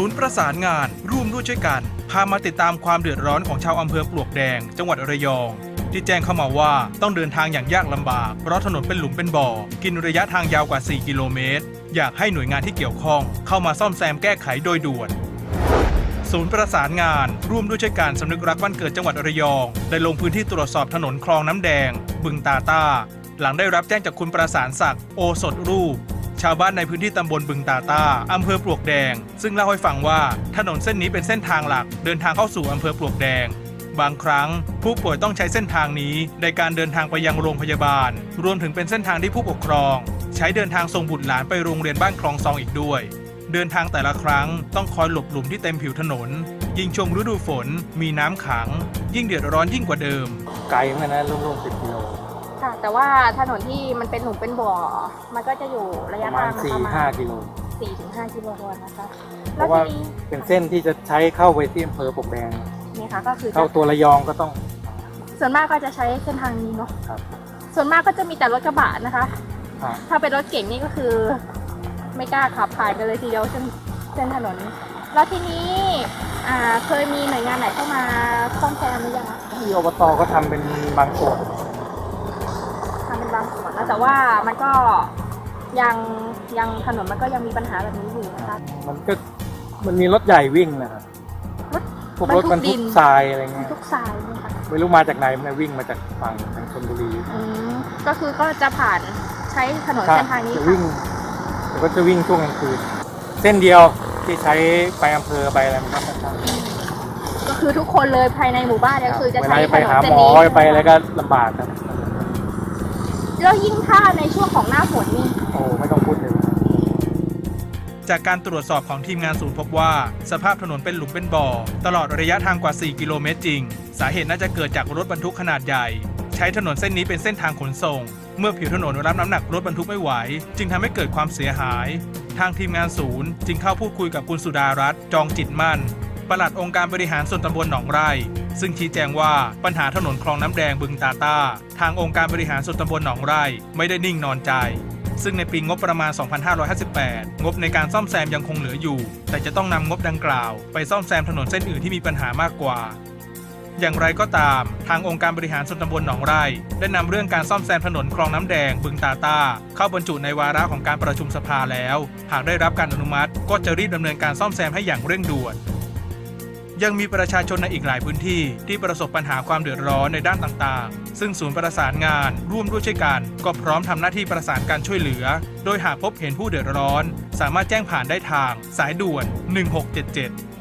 ศูนย์ประสานงานร่วมด้วยช่วยกัน พามาติดตามความเดือดร้อนของชาวอำเภอปลวกแดง จังหวัดระยอง ที่แจ้งเข้ามาว่าต้องเดินทางอย่างยากลำบาก เพราะถนนเป็นหลุมเป็นบ่อ กินระยะทางยาวกว่า 4 กิโลเมตร อยากให้หน่วยงานที่เกี่ยวข้อง เข้ามาซ่อมแซมแก้ไขโดยด่วนศูนย์ประสานงาน ร่วมด้วยช่วยการสำนึกรักบ้านเกิดจังหวัดระยอง ได้ลงพื้นที่ตรวจสอบถนนคลองน้ำแดง บึงตาตา หลังได้รับแจ้งจากคุณประสานศักดิ์โอสถรูป ชาวบ้านในพื้นที่ตำบลบึงตาตาอำเภอปลวกแดง ซึ่งเล่าให้ฟังว่าถนนเส้นนี้เป็นเส้นทางหลัก เดินทางเข้าสู่อำเภอปลวกแดง บางครั้ง ผู้ป่วยต้องใช้เส้นทางนี้ในการเดินทางไปยังโรงพยาบาล รวมถึงเป็นเส้นทางที่ผู้ปกครอง ใช้เดินทางส่งบุตรหลานไปโรงเรียนบ้านคลองซองอีกด้วย เดินทางแต่ละครั้งต้องคอยหลบหลุมที่เต็มผิวถนน ยิ่งช่วงฤดูฝน มีน้ำขัง ยิ่งเดือดร้อนยิ่งกว่าเดิม ไกลเหมือนกันนะร่วมๆสิบกิโล ค่ะ แต่ว่าถนนที่มันเป็นหลุมเป็นบ่อ มันก็จะอยู่ระปยะระมาทาณงสี่ประมาห้าณกิโลสี่ถึงห้ากิโลเมตรนะคะเพแล้วราะว่าทีนี้เป็นเส้นที่จะใช้เข้าไปที่อำเภอปลวกแดง นี่ค่ะก็คือเข้าตัวระยองก็ต้อง ส่วนมากก็จะใช้เส้นทางนี้เนาะครับ ส่วนมากก็จะมีแต่รถกระบะนะคะผ่านถ้าเป็นรถเก่งนี่ก็คือ ไม่กล้าขับผ่านไปเลยทีเดียวเส้นเส้นถนน แล้วทีนี้อ่าเคยมีหน่วยงานไหนเข้ามาซ่อมแซมหรือยังคะที่อบตก็ทำเป็นบางส่วน ทำเป็นบางส่วนนะแต่ว่ามันก็ยังยังถนนมันก็ยังมีปัญหาแบบนี้อยู่นะคะ มันก็มันมีรถใหญ่วิ่งนะครับรถพวกบรรรถทุกบรรทุดิกนทรายอะไรเงี้ยทุกสายเนี่ยค่ะไม่รู้มาจากไหนมันวิ่งมาจากฝั่งทางชลบุรีอืมก็คือก็จะผ่านใช้ถนนถ้าเส้นทางนี้จะค่ะวิ่งแต่ก็จะวิ่งช่วงกลางคืนเส้นเดียวที่ใช้ไปอำเภอไปอะไรมันก็สั้นก็คือทุกคนเลยภายในหมู่บ้านเนี่ยก็คือจะเวใช้ลาจะถไปนนหาเส้หนมอนี้ ไปอะไรก็ลำบากครับ แล้วยิ่งถ้าในช่วงของหน้าฝนนี่โอ้ไม่ต้องพูดถึงจากการตรวจสอบของทีมงานศูนย์พบว่า สภาพถนนเป็นหลุมเป็นบ่อ ตลอดระยะทางกว่า 4 กิโลเมตรจริง สาเหตุน่าจะเกิดจากรถบรรทุกขนาดใหญ่ ใช้ถนนเส้นนี้เป็นเส้นทางขนส่ง เมื่อผิวถนนรับน้ำหนักรถบรรทุกไม่ไหว จึงทำให้เกิดความเสียหาย ทางทีมงานศูนย์ จึงเข้าพูดคุยกับคุณสุดารัตน์จองจิตมั่น ปลัดองค์การบริหารส่วนตำบลหนองไร่ ซึ่งชี้แจงว่าปัญหาถนนคลองน้ำแดงบึงตาตาทางองค์การบริหารส่วนตำบลหนองไร่ไม่ได้นิ่งนอนใจ ซึ่งในปีงบประมาณ 2558 งบในการซ่อมแซมยังคงเหลืออยู่ แต่จะต้องนำงบดังกล่าว ไปซ่อมแซมถนนเส้นอื่นที่มีปัญหามากกว่าอย่างไรก็ตาม ทางองค์การบริหารส่วนตำบลหนองไร่ ได้นำเรื่องการซ่อมแซมถนนคลองน้ำแดง บึงตาตา เข้าบรรจุในวาระของการประชุมสภาแล้ว หากได้รับการอนุมัติ ก็จะรีบดำเนินการซ่อมแซมให้อย่างเร่งด่วน ยังมีประชาชนในอีกหลายพื้นที่ที่ประสบปัญหาความเดือดร้อนในด้านต่างๆ ซึ่งศูนย์ประสานงานร่วมด้วยช่วยกัน ก็พร้อมทำหน้าที่ประสานการช่วยเหลือ โดยหากพบเห็นผู้เดือดร้อน สามารถแจ้งผ่านได้ทาง สายด่วน 1677